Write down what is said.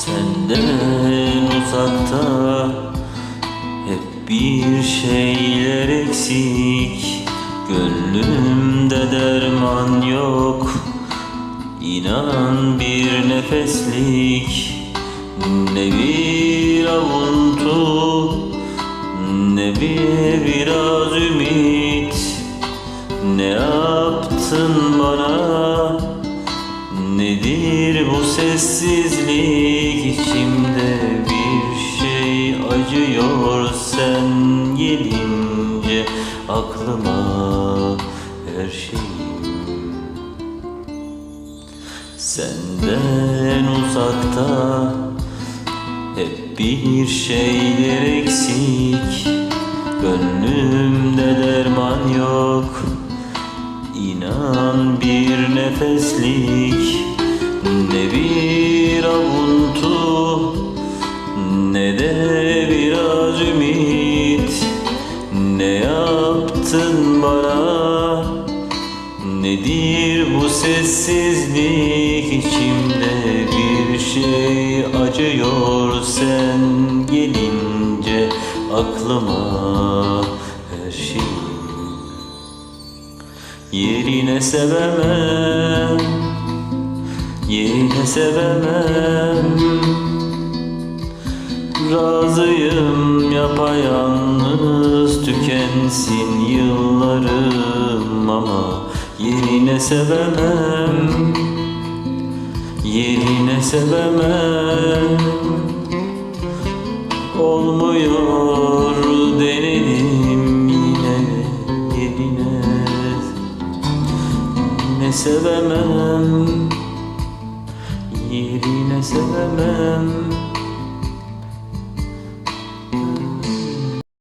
Senden uzakta hep bir şeyler eksik. Gönlümde derman yok İnan bir nefeslik. Ne bir avuntu Ne bir biraz ümit. Ne yaptın bana? Nedir bu sessizlik içimde bir şey acıyor. Sen gelince aklıma her şeyim. Senden uzakta hep bir şeyler eksik. Gönlümde derman yok. İnan bir nefeslik Ne de biraz ümit. Ne yaptın bana? Nedir bu sessizlik? İçimde bir şey acıyor. Sen gelince aklıma her şey Yerine sevemem. Yerine sevemem Razıyım yapayalnız tükensin yıllarım ama Yerine sevemem Yerine sevemem. Olmuyor denedim yine yerine Yerine sevemem Yerine sevemem